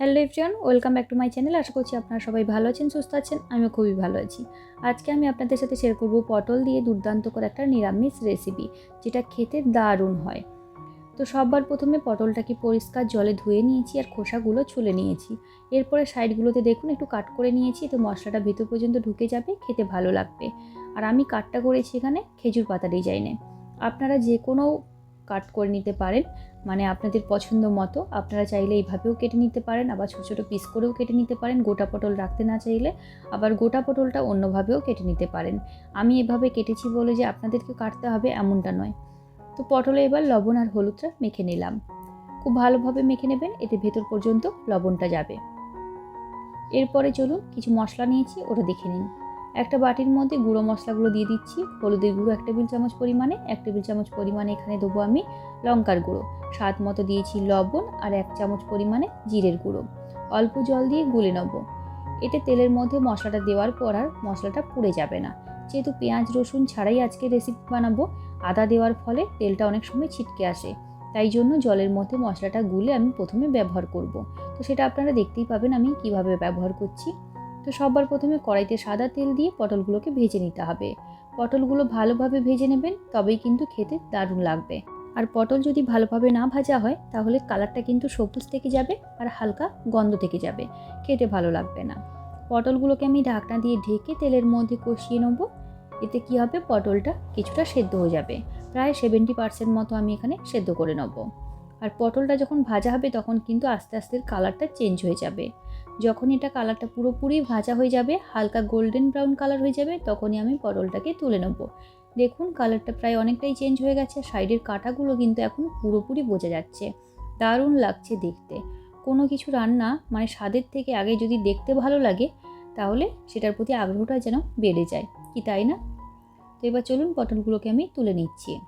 Hello everyone welcome back to my channel আশা করছি আপনারা সবাই ভালো আছেন, সুস্থ আছেন, আমিও খুবই ভালো আছি। আজকে আমি আপনাদের সাথে শেয়ার করব পটল দিয়ে দুর্দান্ত করে একটা নিরামিষ রেসিপি যেটা খেতে দারুণ হয়। তো সববার প্রথমে পটলটাকে পরিষ্কার জলে ধুয়ে নিয়েছি আর খোসাগুলো ছুলে নিয়েছি। এরপরে সাইডগুলোতে দেখুন, একটু কাট করে নিয়েছি, তো মশলাটা ভেতর পর্যন্ত ঢুকে যাবে, খেতে ভালো লাগবে। আর আমি কাটটা করেছি এখানে খেজুর পাতা ডিজাইনে আপনারা যে কোনো কাট করে নিতে পারেন। মানে আপনাদের পছন্দ মতো। আপনারা চাইলে এইভাবেও কেটে নিতে পারেন, আবার ছোটো ছোটো পিস করেও কেটে নিতে পারেন। গোটা পটল রাখতে না চাইলে আবার গোটা পটলটা অন্যভাবেও কেটে নিতে পারেন। আমি এভাবে কেটেছি বলে যে আপনাদেরকে কাটতে হবে এমনটা নয়। তো পটলে এবার লবণ আর হলুদটা মেখে নিলাম। খুব ভালোভাবে মেখে নেবেন, এতে ভেতর পর্যন্ত লবণটা যাবে। এরপরে চলুন কিছু মশলা নিয়েছি, ওটা দেখে নিন। একটা বাটির মধ্যে গুঁড়ো মশলাগুলো দিয়ে দিচ্ছি, হলুদের গুঁড়ো এক টেবিল চামচ পরিমাণে, এক টেবিল চামচ পরিমাণে এখানে দেবো আমি লঙ্কার গুঁড়ো। স্বাদ মতো দিয়েছি লবণ আর এক চামচ পরিমাণে জিরের গুঁড়ো। অল্প জল দিয়ে গুলে নেব। এতে তেলের মধ্যে মশলাটা দেওয়ার পর আর মশলাটা পুড়ে যাবে না। যেহেতু পেঁয়াজ, রসুন ছাড়াই আজকে রেসিপি বানাবো, আদা দেওয়ার ফলে তেলটা অনেক সময় ছিটকে আসে। তাই জন্য জলের মধ্যে মশলাটা গুলে আমি প্রথমে ব্যবহার করব। তো সেটা আপনারা দেখতেই পাবেন আমি কীভাবে ব্যবহার করছি। তো সবার প্রথমে কড়াইতে সাদা তেল দিয়ে পটলগুলোকে ভেজে নিতে হবে। পটলগুলো ভালোভাবে ভেজে নেবেন, তবেই কিন্তু খেতে দারুণ লাগবে। আর পটল যদি ভালোভাবে না ভাজা হয়, তাহলে কালারটা কিন্তু সবুজ থেকে যাবে আর হালকা গন্ধ থেকে যাবে। খেতে ভালো লাগবে না। পটলগুলোকে আমি ঢাকনা দিয়ে ঢেকে তেলের মধ্যে কষিয়ে নেব। এতে কী হবে? পটলটা কিছুটা সেদ্ধ হয়ে যাবে। প্রায় সেভেন্টি পার্সেন্ট মতো আমি এখানে সেদ্ধ করে নেব। আর পটলটা যখন ভাজা হবে, তখন কিন্তু আস্তে আস্তে কালারটা চেঞ্জ হয়ে যাবে। যখন এটা কালারটা পুরোপুরি ভাজা হয়ে যাবে, হালকা গোল্ডেন ব্রাউন কালার হয়ে যাবে, তখনই আমি পটলটাকে তুলে নেব। দেখুন কালারটা প্রায় অনেকটাই চেঞ্জ হয়ে গেছে সাইডের কাঁটাগুলো কিন্তু এখন পুরোপুরি বোঝা যাচ্ছে। দারুণ লাগছে দেখতে। কোনো কিছু রান্না মানে স্বাদের থেকে আগে যদি দেখতে ভালো লাগে, তাহলে সেটার প্রতি আগ্রহটা যেন বেড়ে যায়। কি তাই না? তো এবার চলুন, পটলগুলোকে আমি তুলে নিচ্ছি।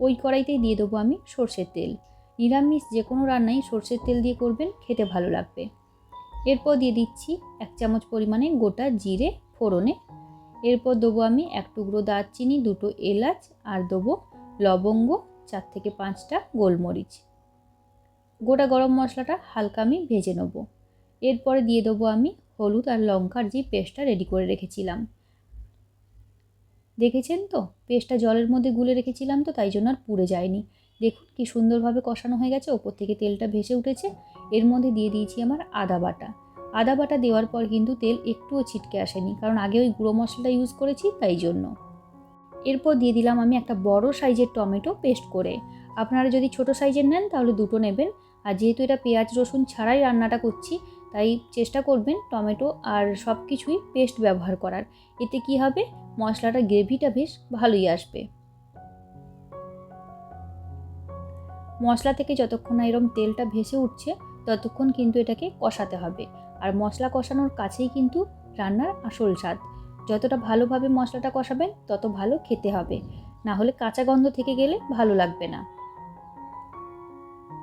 ওই কড়াইতেই দিয়ে দেবো আমি সর্ষের তেল। নিরামিষ যে কোনো রান্নাই সর্ষের তেল দিয়ে করবেন, খেতে ভালো লাগবে। এরপর দিয়ে দিচ্ছি এক চামচ পরিমাণে গোটা জিরে ফোড়নে। এরপর দেবো আমি এক টুকরো দারচিনি, দুটো এলাচ আর দেবো লবঙ্গ, চার থেকে পাঁচটা গোলমরিচ। গোটা গরম মশলাটা হালকা আমি ভেজে নেব। এরপরে দিয়ে দেবো আমি হলুদ আর লঙ্কার যে পেস্টটা রেডি করে রেখেছিলাম। দেখেছেন তো? পেস্টটা জলের মধ্যে গুলে রেখেছিলাম তো, তাই জন্য আর পুড়ে যায়নি। দেখুন কি সুন্দরভাবে কষানো হয়ে গেছে, ওপর থেকে তেলটা ভেসে উঠেছে। এর মধ্যে দিয়ে দিয়েছি আমার আদা বাটা। আদা বাটা দেওয়ার পর কিন্তু তেল একটুও ছিটকে আসেনি, কারণ আগে ওই গুঁড়ো মশলাটা ইউজ করেছি তাই জন্য। এরপর দিয়ে দিলাম আমি একটা বড় সাইজের টমেটো পেস্ট করে। আপনারা যদি ছোট সাইজের নেন তাহলে দুটো নেবেন। আর যেহেতু এটা পেঁয়াজ, রসুন ছাড়াই রান্নাটা করছি, তাই চেষ্টা করবেন টমেটো আর সব কিছুই পেস্ট ব্যবহার করার। এতে কি হবে? মশলাটা গ্রেভিটা বেশ ভালোই আসবে। মশলা থেকে যতক্ষণ না এরম তেলটা ভেসে উঠছে, ততক্ষণ কিন্তু এটাকে কষাতে হবে। আর মশলা কষানোর কাছেই কিন্তু রান্নার আসল স্বাদ। যতটা ভালোভাবে মশলাটা কষাবেন, তত ভালো খেতে হবে। না হলে কাঁচা গন্ধ থেকে গেলে ভালো লাগবে না।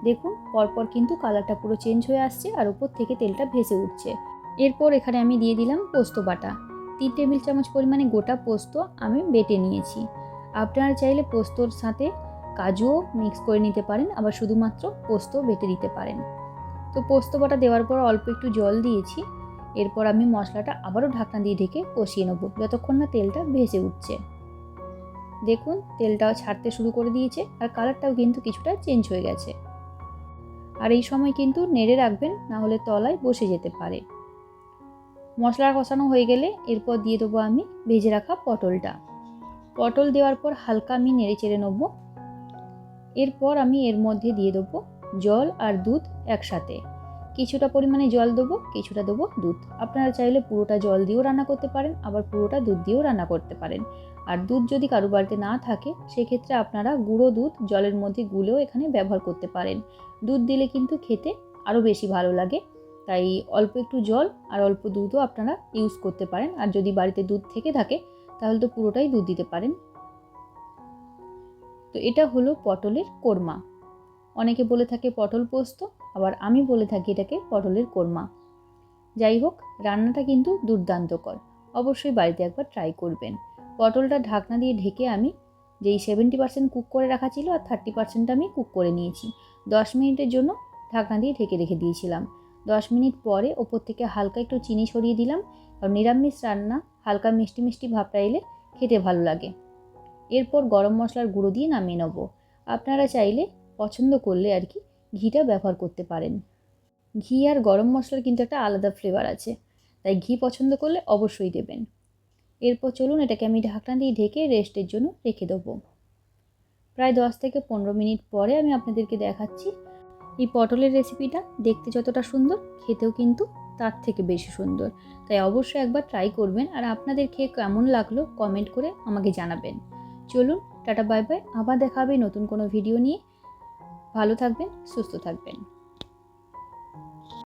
দেখুন, পরপর কিন্তু কালারটা পুরো চেঞ্জ হয়ে আসছে আর উপর থেকে তেলটা ভেসে উঠছে। এরপর এখানে আমি দিয়ে দিলাম পোস্ত বাটা। তিন টেবিল চামচ পরিমাণে গোটা পোস্ত আমি বেটে নিয়েছি। আপনারা চাইলে পোস্তর সাথে কাজুও মিক্স করে নিতে পারেন, আবার শুধুমাত্র পোস্ত বেটে দিতে পারেন। তো পোস্ত বাটা দেওয়ার পর অল্প একটু জল দিয়েছি, এরপর আমি মশলাটা আবারও ঢাকনা দিয়ে ঢেকে কষিয়ে নেব, যতক্ষণ না তেলটা ভেসে উঠছে। দেখুন, তেলটাও ছাড়তে শুরু করে দিয়েছে, আর কালারটাও কিন্তু কিছুটা চেঞ্জ হয়ে গেছে। আর এই সময় কিন্তু নেড়ে রাখবেন, না হলে তলায় বসে যেতে পারে। মশলা কষানো হয়ে গেলে এরপর দিয়ে দেবো আমি ভেজে রাখা পটলটা। পটল দেওয়ার পর হালকা আমি নেড়ে চেড়ে নেব এরপর আমি এর মধ্যে দিয়ে দেবো জল আর দুধ একসাথে। কিছুটা পরিমাণে জল দেবো, কিছুটা দেবো দুধ। আপনারা চাইলে পুরোটা জল দিয়েও রান্না করতে পারেন, আবার পুরোটা দুধ দিয়েও রান্না করতে পারেন। আর দুধ যদি কারও বাড়িতে না থাকে, সেক্ষেত্রে আপনারা গুঁড়ো দুধ জলের মধ্যে গুলেও এখানে ব্যবহার করতে পারেন। দুধ দিলে কিন্তু খেতে আরও বেশি ভালো লাগে। তাই অল্প একটু জল আর অল্প দুধও আপনারা ইউজ করতে পারেন। আর যদি বাড়িতে দুধ থেকে থাকে, তাহলে তো পুরোটাই দুধ দিতে পারেন। তো এটা হলো পটলের কোরমা। অনেকে বলে থাকে পটল পোস্ত, আবার আমি বলে থাকি এটাকে পটলের কোরমা। যাই হোক, রান্নাটা কিন্তু দুর্দান্তকর। অবশ্যই বাড়িতে একবার ট্রাই করবেন। পটলটা ঢাকনা দিয়ে ঢেকে আমি যেই সেভেন্টি পার্সেন্ট কুক করে রাখা ছিল আর থার্টি পার্সেন্ট আমি কুক করে নিয়েছি। দশ মিনিটের জন্য ঢাকনা দিয়ে ঢেকে রেখে দিয়েছিলাম। দশ মিনিট পরে ওপর থেকে হালকা একটু চিনি ছড়িয়ে দিলাম। আর নিরামিষ রান্না হালকা মিষ্টি মিষ্টি ভাবটা এলে খেতে ভালো লাগে। এরপর গরম মশলার গুঁড়ো দিয়ে নামিয়ে নেব। আপনারা চাইলে পছন্দ করলে আর কি ঘিটা ব্যবহার করতে পারেন। ঘি আর গরম মশলার কিন্তু একটা আলাদা ফ্লেভার আছে, তাই ঘি পছন্দ করলে অবশ্যই দেবেন। এরপর চলুন এটাকে আমি ঢাকনা দিয়ে ঢেকে রেস্টের জন্য রেখে দেবো। প্রায় দশ থেকে পনেরো মিনিট পরে আমি আপনাদেরকে দেখাচ্ছি এই পটলের রেসিপিটা দেখতে যতটা সুন্দর, খেতেও কিন্তু তার থেকে বেশি সুন্দর। তাই অবশ্যই একবার ট্রাই করবেন আর আপনাদের খেয়ে কেমন লাগল কমেন্ট করে আমাকে জানাবেন। চলুন টাটা বাই বাই। আবার দেখাবে নতুন কোনো ভিডিও নিয়ে। ভালো থাকবেন সুস্থ থাকবেন।